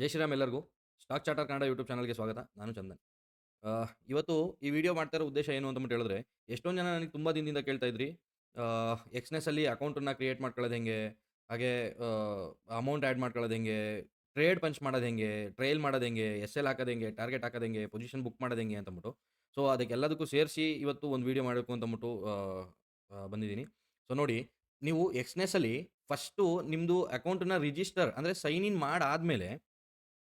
ಜೈ ಶ್ರೀರಾಮ್ ಎಲ್ಲರಿಗೂ. Stock charter Kannada YouTube ಚಾನಲ್ಗೆ ಸ್ವಾಗತ. ನಾನು ಚಂದನ್. ಇವತ್ತು ಈ ವಿಡಿಯೋ ಮಾಡ್ತಾ ಇರೋ ಉದ್ದೇಶ ಏನು ಅಂತ ಹೇಳಿದ್ರೆ, ಎಷ್ಟೊಂದು ಜನ ನನಗೆ ತುಂಬ ದಿನದಿಂದ ಕೇಳ್ತಾ ಇದ್ರಿ. ಎಕ್ಸ್ನೆಸ್ಸಲ್ಲಿ ಅಕೌಂಟನ್ನು ಕ್ರಿಯೇಟ್ ಮಾಡ್ಕೊಳ್ಳೋದು ಹೆಂಗೆ? ಹಾಗೆ ಅಮೌಂಟ್ ಆ್ಯಡ್ ಮಾಡ್ಕೊಳ್ಳೋದು ಹೆಂಗೆ? ಟ್ರೇಡ್ ಪಂಚ್ ಮಾಡೋದು ಹೆಂಗೆ? ಟ್ರೈಲ್ ಮಾಡೋದು ಹೆಂಗೆ? ಎಸ್ ಎಲ್ ಹಾಕೋದು ಹೆಂಗೆ? ಟಾರ್ಗೆಟ್ ಹಾಕೋದು ಹೆಂಗೆ? ಪೊಸಿಷನ್ ಬುಕ್ ಮಾಡೋದು ಹೆಂಗೆ ಅಂತಂದ್ಬಿಟ್ಟು ಸೊ ಅದಕ್ಕೆಲ್ಲದಕ್ಕೂ ಸೇರಿಸಿ ಇವತ್ತು ಒಂದು ವಿಡಿಯೋ ಮಾಡಬೇಕು ಅಂತಂದ್ಬಿಟ್ಟು ಬಂದಿದ್ದೀನಿ. ಸೊ ನೋಡಿ, ನೀವು ಎಕ್ಸ್ನೆಸ್ಸಲ್ಲಿ ಫಸ್ಟು ನಿಮ್ಮದು ಅಕೌಂಟನ್ನು ರಿಜಿಸ್ಟರ್ ಅಂದರೆ ಸೈನ್ ಇನ್ ಮಾಡಾದಮೇಲೆ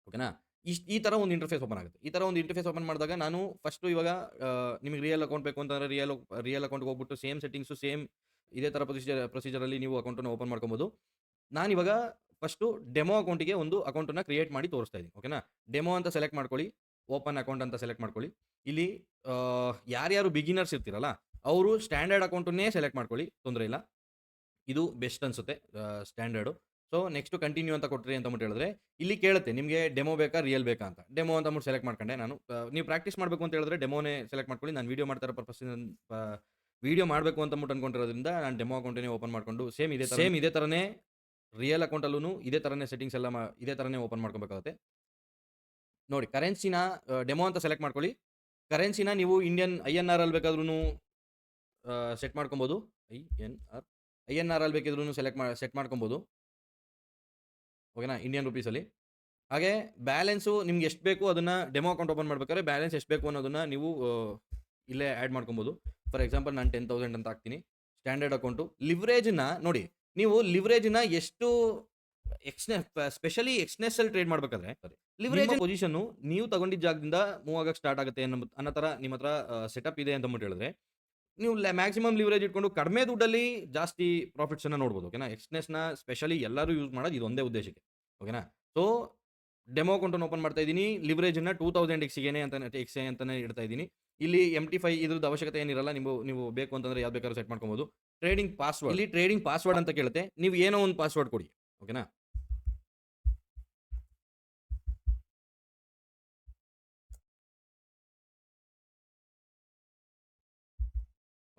ಓಕೆನಾ? ಇಷ್ಟು, ಈ ಥರ ಒಂದು ಇಂಟರ್ಫೇಸ್ ಓಪನ್ ಆಗುತ್ತೆ. ಈ ಥರ ಒಂದು ಇಂಟರ್ಫೇಸ್ ಓಪನ್ ಮಾಡಿದಾಗ ನಾನು ಫಸ್ಟು ಇವಾಗ ನಿಮಗೆ ರಿಯಲ್ ಅಕೌಂಟ್ ಬೇಕು ಅಂತಂದರೆ ರಿಯಲ್ ರಿಯಲ್ ಅಕೌಂಟ್ಗೆ ಹೋಗ್ಬಿಟ್ಟು ಸೇಮ್ ಸೆಟ್ಟಿಂಗ್ಸು ಸೇಮ್ ಇದೇ ಥರ ಪ್ರೊಸೀಜರ್ ಪ್ರೊಸೀಜರಲ್ಲಿ ನೀವು ಅಕೌಂಟನ್ನು ಓಪನ್ ಮಾಡ್ಕೊಬೋದು. ಇವಾಗ ಫಸ್ಟು ಡೆಮೋ ಅಕೌಂಟಿಗೆ ಒಂದು ಅಕೌಂಟನ್ನು ಕ್ರಿಯೇಟ್ ಮಾಡಿ ತೋರಿಸ್ತಾ ಇದ್ದೀನಿ, ಓಕೆನಾ? ಡೆಮೋ ಅಂತ ಸೆಲೆಕ್ಟ್ ಮಾಡ್ಕೊಳ್ಳಿ ಓಪನ್ ಅಕೌಂಟ್ ಅಂತ ಸೆಲೆಕ್ಟ್ ಮಾಡ್ಕೊಳ್ಳಿ. ಇಲ್ಲಿ ಯಾರ್ಯಾರು ಬಿಗಿನರ್ಸ್ ಇರ್ತೀರಲ್ಲ, ಅವರು ಸ್ಟ್ಯಾಂಡರ್ಡ್ ಅಕೌಂಟನ್ನೇ ಸೆಲೆಕ್ಟ್ ಮಾಡ್ಕೊಳ್ಳಿ, ತೊಂದರೆ ಇಲ್ಲ. ಇದು ಬೆಸ್ಟ್ ಅನಿಸುತ್ತೆ ಸ್ಟ್ಯಾಂಡರ್ಡು ಸೊ ನೆಕ್ಸ್ಟ್ ಕಂಟಿನ್ಯೂ ಅಂತ ಕೊಟ್ಟರೆ ಅಂತ ಹೇಳಿದ್ರೆ ಇಲ್ಲಿ ಕೇಳುತ್ತೆ ನಿಮಗೆ ಡೆಮೋ ಬೇಕಾ ರಿಯಲ್ ಬೇಕಾ ಅಂತ. ಡೆಮೋ ಅಂತ ಅಂದ್ಬಿಟ್ಟು ಸೆಲೆಕ್ಟ್ ಮಾಡ್ಕೊಂಡೆ ನಾನು. ನೀವು ಪ್ರಾಕ್ಟೀಸ್ ಮಾಡಬೇಕು ಅಂತ ಹೇಳಿದ್ರೆ ಡೆಮೋನೇ ಸೆಲೆಕ್ಟ್ ಮಾಡ್ಕೊಳ್ಳಿ. ನಾನು ವೀಡಿಯೋ ಮಾಡ್ತಾ ಇರೋ ಪರ್ಪಸ್ ವೀಡಿಯೋ ಮಾಡಬೇಕು ಅಂತ ಅಂದ್ಬಿಟ್ಟು ಅನ್ಕೊಂಡಿರೋದ್ರಿಂದ ನಾನು ಡೆಮೋ ಅಕೌಂಟೇ ಓಪನ್ ಮಾಡ್ಕೊಂಡು ಸೇಮ್ ಇದೇ ಸೇಮ್ ಇದೇ ಥರನೇ ರಿಯಲ್ ಅಕೌಂಟಲ್ಲೂ ಇದೇ ಥರನೇ ಸೆಟ್ಟಿಂಗ್ಸ್ ಎಲ್ಲ ಇದೇ ಥರನೇ ಓಪನ್ ಮಾಡ್ಕೊಬೇಕಾಗುತ್ತೆ. ನೋಡಿ ಕರೆನ್ಸಿನ ಡೆಮೋ ಅಂತ ಸೆಲೆಕ್ಟ್ ಮಾಡ್ಕೊಳ್ಳಿ. ಕರೆನ್ಸಿನ ನೀವು ಇಂಡಿಯನ್ ಐ ಎನ್ ಆರ್ ಅಲ್ಲಿ ಬೇಕಾದ್ರೂ ಸೆಟ್ ಮಾಡ್ಕೊಬೋದು. I N R I N R ಅಲ್ಲಿ ಬೇಕಿದ್ರೂ ಸೆಲೆಕ್ಟ್ ಮಾಡಿ ಸೆಟ್ ಮಾಡ್ಕೊಬೋದು. ಓಕೆನಾ? ಇಂಡಿಯನ್ ರುಪೀಸಲ್ಲಿ ಹಾಗೆ ಬ್ಯಾಲೆನ್ಸು ನಿಮ್ಗೆ ಎಷ್ಟು ಬೇಕು ಅದನ್ನು ಡೆಮೋ ಅಕೌಂಟ್ ಓಪನ್ ಮಾಡ್ಬೇಕಾದ್ರೆ ಬ್ಯಾಲೆನ್ಸ್ ಎಷ್ಟು ಬೇಕು ಅನ್ನೋದನ್ನು ನೀವು ಇಲ್ಲೇ ಆ್ಯಡ್ ಮಾಡ್ಕೊಬೋದು. ಫಾರ್ ಎಕ್ಸಾಂಪಲ್ ನಾನು ಟೆನ್ ತೌಸಂಡ್ ಅಂತ ಹಾಕ್ತೀನಿ. ಸ್ಟ್ಯಾಂಡರ್ಡ್ ಅಕೌಂಟು ಲಿವ್ರೇಜ್ನ ನೋಡಿ ನೀವು ಲಿವ್ರೇಜ್ನ ಎಷ್ಟು ಎಕ್ಸ್ನೆ ಸ್ಪೆಷಲಿ ಎಕ್ಸ್ನೆಸ್ ಅಲ್ಲಿ ಟ್ರೇಡ್ ಮಾಡ್ಬೇಕಾದ್ರೆ ಲಿವ್ರೇಜ್ ಪೊಸಿಷನ್ ನೀವು ತಗೊಂಡಿದ್ದ ಜಾಗದಿಂದ ಮೂವ್ ಆಗಕ್ಕೆ ಸ್ಟಾರ್ಟ್ ಆಗುತ್ತೆ ಅನ್ನೋ ಅನ್ನೋ ಥರ ನಿಮ್ಮ ಹತ್ರ ಸೆಟಪ್ ಇದೆ ಅಂತ ಅಂದ್ಬಿಟ್ಟು ಹೇಳಿದ್ರೆ ನೀವು ಮ್ಯಾಕ್ಸಿಮಮ್ ಲಿವರೇಜ್ ಇಟ್ಕೊಂಡು ಕಡಿಮೆ ದುಡ್ಡಲ್ಲಿ ಜಾಸ್ತಿ ಪ್ರಾಫಿಟ್ಸ್ ಅನ್ನ ನೋಡ್ಬೋದು ಓಕೆನಾ ಎಕ್ಸ್ನೆಸ್ನ ಸ್ಪೆಷಲಿ ಎಲ್ಲರೂ ಯೂಸ್ ಮಾಡೋದು ಇದೊಂದೇ ಉದ್ದೇಶಕ್ಕೆ ಓಕೆನಾ ಸೊ ಡೆಮೋ ಅಕೌಂಟನ್ನು ಓಪನ್ ಮಾಡ್ತಾ ಇದ್ದೀನಿ ಲಿವರೇಜ್ನ ಟೂ ತೌಸಂಡ್ ಎಕ್ಸಿಗೆ ಅಂತ ಎಕ್ಸ್ ಅಂತಾನೆ ಇಡ್ತಾ ಇದ್ದೀನಿ. ಇಲ್ಲಿ ಎಂ ಟಿ ಫೈ ಇದ್ರದ್ದು ಅವಶ್ಯಕತೆ ಏನಿರಲ್ಲ ನೀವು ನೀವು ಬೇಕು ಅಂತಂದ್ರೆ ಯಾವ್ದು ಬೇಕಾದ್ರೂ ಸೆಟ್ ಮಾಡ್ಕೊಬೋದು. ಟ್ರೇಡಿಂಗ್ ಪಾಸ್ವರ್ಡ್ ಇಲ್ಲಿ ಟ್ರೇಡಿಂಗ್ ಪಾಸ್ವರ್ಡ್ ಅಂತ ಕೇಳುತ್ತೆ. ನೀವು ಏನೋ ಒಂದು ಪಾಸ್ವರ್ಡ್ ಕೊಡಿ ಓಕೆನಾ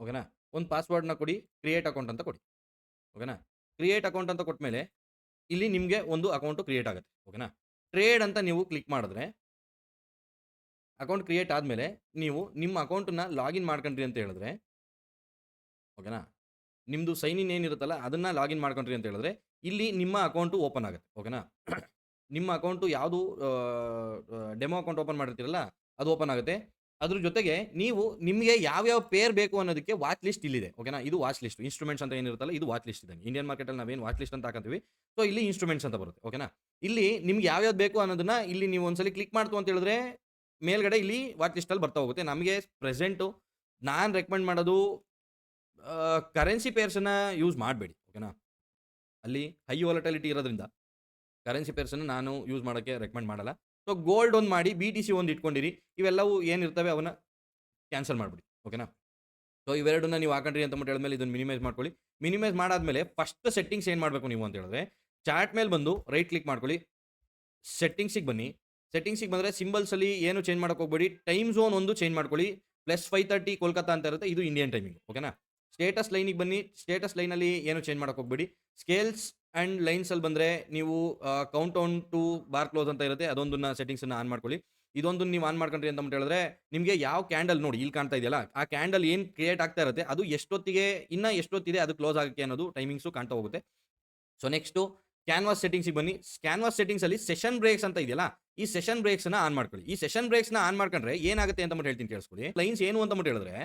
ಓಕೆನಾ? ಒಂದು ಪಾಸ್ವರ್ಡ್ನ ಕೊಡಿ ಕ್ರಿಯೇಟ್ ಅಕೌಂಟ್ ಅಂತ ಕೊಡಿ. ಓಕೆನಾ? ಕ್ರಿಯೇಟ್ ಅಕೌಂಟ್ ಅಂತ ಕೊಟ್ಟ ಮೇಲೆ ಇಲ್ಲಿ ನಿಮಗೆ ಒಂದು ಅಕೌಂಟು ಕ್ರಿಯೇಟ್ ಆಗುತ್ತೆ. ಓಕೆನಾ? ಟ್ರೇಡ್ ಅಂತ ನೀವು ಕ್ಲಿಕ್ ಮಾಡಿದ್ರೆ ಅಕೌಂಟ್ ಕ್ರಿಯೇಟ್ ಆದಮೇಲೆ ನೀವು ನಿಮ್ಮ ಅಕೌಂಟನ್ನ ಲಾಗಿನ್ ಮಾಡ್ಕೊಂಡ್ರಿ ಅಂತ ಹೇಳಿದ್ರೆ ಓಕೆನಾ? ನಿಮ್ಮದು ಸೈನ್ ಇನ್ ಏನಿರುತ್ತಲ್ಲ ಅದನ್ನು ಲಾಗಿನ್ ಮಾಡ್ಕೊಂಡ್ರಿ ಅಂತ ಹೇಳಿದ್ರೆ ಇಲ್ಲಿ ನಿಮ್ಮ ಅಕೌಂಟು ಓಪನ್ ಆಗುತ್ತೆ. ಓಕೆನಾ? ನಿಮ್ಮ ಅಕೌಂಟು ಯಾವುದು ಡೆಮೋ ಅಕೌಂಟ್ ಓಪನ್ ಮಾಡಿರ್ತೀರಲ್ಲ ಅದು ಓಪನ್ ಆಗುತ್ತೆ. ಅದ್ರ ಜೊತೆಗೆ ನೀವು ನಿಮಗೆ ಯಾವ್ಯಾವ ಪೇರ್ ಬೇಕು ಅನ್ನೋದಕ್ಕೆ ವಾಚ್ ಲಿಸ್ಟ್ ಇಲ್ಲಿದೆ ಓಕೆನಾ ಇದು ವಾಚ್ ಲಿಸ್ಟ್ ಇನ್ಸ್ಟ್ರೂಮೆಂಟ್ಸ್ ಅಂತ ಏನಿರುತ್ತಲ್ಲ, ಇದು ವಾಚ್ ಲಿಸ್ಟ್ ಇದೆ ಇಂಡಿಯನ್ ಮಾರ್ಕೆಟಲ್ಲಿ ನಾವೇನು ವಾಚ್ ಲಿಸ್ಟ್ ಅಂತ ಹಾಕಂತೀವಿ? ಸೊ ಇಲ್ಲಿ ಇನ್ಸ್ಟ್ರೂಮೆಂಟ್ಸ್ ಅಂತ ಬರುತ್ತೆ ಓಕೆನಾ ಇಲ್ಲಿ ನಿಮ್ಗೆ ಯಾವ್ಯಾವ್ದು ಬೇಕು ಅನ್ನೋದನ್ನ ಇಲ್ಲಿ ನೀವು ಒಂದ್ಸಲಿ ಕ್ಲಿಕ್ ಮಾಡ್ತು ಅಂತ ಹೇಳಿದ್ರೆ ಮೇಲ್ಗಡೆ ಇಲ್ಲಿ ವಾಚ್ ಲಿಸ್ಟಲ್ಲಿ ಬರ್ತಾ ಹೋಗುತ್ತೆ. ನಮಗೆ ಪ್ರೆಸೆಂಟು ನಾನು ರೆಕಮೆಂಡ್ ಮಾಡೋದು ಕರೆನ್ಸಿ ಪೇರ್ಸನ್ನು ಯೂಸ್ ಮಾಡಬೇಡಿ ಓಕೆನಾ ಅಲ್ಲಿ ಹೈ ವಾಲಟಿಲಿಟಿ ಇರೋದ್ರಿಂದ ಕರೆನ್ಸಿ ಪೇರ್ಸನ್ನು ನಾನು ಯೂಸ್ ಮಾಡೋಕ್ಕೆ ರೆಕಮೆಂಡ್ ಮಾಡಲ್ಲ. ಸೊ ಗೋಲ್ಡ್ ಒಂದು ಮಾಡಿ ಬಿ ಟಿ ಸಿ ಒಂದು ಇಟ್ಕೊಂಡಿರಿ, ಇವೆಲ್ಲವೂ ಏನಿರ್ತವೆ ಅವನ್ನ ಕ್ಯಾನ್ಸಲ್ ಮಾಡಿಬಿಡಿ ಓಕೆನಾ ಸೊ ಇವೆರಡನ್ನ ನೀವು ಹಾಕೊಂಡ್ರಿ ಅಂತ ಹೇಳಿದ ಹೇಳಿದ್ಮೇಲೆ ಇದನ್ನು ಮಿನಿಮೈಸ್ ಮಾಡ್ಕೊಳ್ಳಿ. ಮಿನಿಮೈಸ್ ಮಾಡಾದ್ಮೇಲೆ ಫಸ್ಟ್ ಸೆಟ್ಟಿಂಗ್ಸ್ ಏನು ಮಾಡಬೇಕು ನೀವು ಅಂತ ಹೇಳಿದ್ರೆ ಚಾಟ್ ಮೇಲೆ ಬಂದು ರೈಟ್ ಕ್ಲಿಕ್ ಮಾಡ್ಕೊಳ್ಳಿ. ಸೆಟ್ಟಿಂಗ್ಸಿಗೆ ಬನ್ನಿ. ಸೆಟ್ಟಿಂಗ್ಸಿಗೆ ಬಂದರೆ ಸಿಂಬಲ್ಸಲ್ಲಿ ಏನು ಚೇಂಜ್ ಮಾಡೋಕೆ ಹೋಗ್ಬೇಡಿ. ಟೈಮ್ ಝೋನ್ ಒಂದು ಚೇಂಜ್ ಮಾಡ್ಕೊಳ್ಳಿ. ಪ್ಲಸ್ ಫೈವ್ ತರ್ಟಿ ಕೋಲ್ಕತ್ತಾ ಅಂತ ಇರುತ್ತೆ, ಇದು ಇಂಡಿಯನ್ ಟೈಮಿಂಗ್ ಓಕೆನಾ ಸ್ಟೇಟಸ್ ಲೈನಿಗೆ ಬನ್ನಿ. ಸ್ಟೇಟಸ್ ಲೈನಲ್ಲಿ ಏನು ಚೇಂಜ್ ಮಾಡೋಕೆ ಹೋಗ್ಬೇಡಿ. ಸ್ಕೇಲ್ಸ್ ಆ್ಯಂಡ್ ಲೈನ್ಸಲ್ಲಿ ಬಂದರೆ ನೀವು count on to bar close ಅಂತ ಇರುತ್ತೆ. ಅದೊಂದನ್ನ ಸೆಟ್ಟಿಂಗ್ಸನ್ನು ಆನ್ ಮಾಡ್ಕೊಳ್ಳಿ. ಇದೊಂದು ನೀವು ಆನ್ ಮಾಡ್ಕೊಂಡ್ರಿ ಅಂತ ಹೇಳಿದ್ರೆ, ನಿಮಗೆ ಯಾವ ಕ್ಯಾಂಡಲ್ ನೋಡಿ, ಇಲ್ಲಿ ಕಾಣ್ತಾ ಇದೆಯಲ್ಲ, ಆ ಕ್ಯಾಂಡಲ್ ಏನು ಕ್ರಿಯೇಟ್ ಆಗ್ತಾ ಇರುತ್ತೆ, ಅದು ಎಷ್ಟೊತ್ತಿಗೆ, ಇನ್ನೂ ಎಷ್ಟೊತ್ತಿದೆ ಅದು ಕ್ಲೋಸ್ ಆಗಕ್ಕೆ ಅನ್ನೋದು ಟೈಮಿಂಗ್ಸು ಕಾಣ್ತಾ ಹೋಗುತ್ತೆ. ಸೊ ನೆಕ್ಸ್ಟು ಕ್ಯಾನ್ವಾಸ್ ಸೆಟ್ಟಿಂಗ್ಸಿಗೆ ಬನ್ನಿ. ಕ್ಯಾನ್ವಾಸ್ ಸೆಟ್ಟಿಂಗ್ಸಲ್ಲಿ ಸೆಷನ್ ಬ್ರೇಕ್ಸ್ ಅಂತ ಇದೆಯಲ್ಲ, ಈ ಸೆಷನ್ ಬ್ರೇಕ್ಸ್ನ ಆನ್ ಮಾಡ್ಕೊಳ್ಳಿ. ಈ ಸೆಷನ್ ಬ್ರೇಕ್ಸ್ನ ಆನ್ ಮಾಡ್ಕೊಂಡ್ರೆ ಏನಾಗುತ್ತೆ ಅಂತ ಹೇಳ್ತೀನಿ ಕೇಳಿಸ್ಕೊಳ್ಳಿ. ಲೈನ್ಸ್ ಏನು ಅಂತ ಹೇಳಿದ್ರೆ,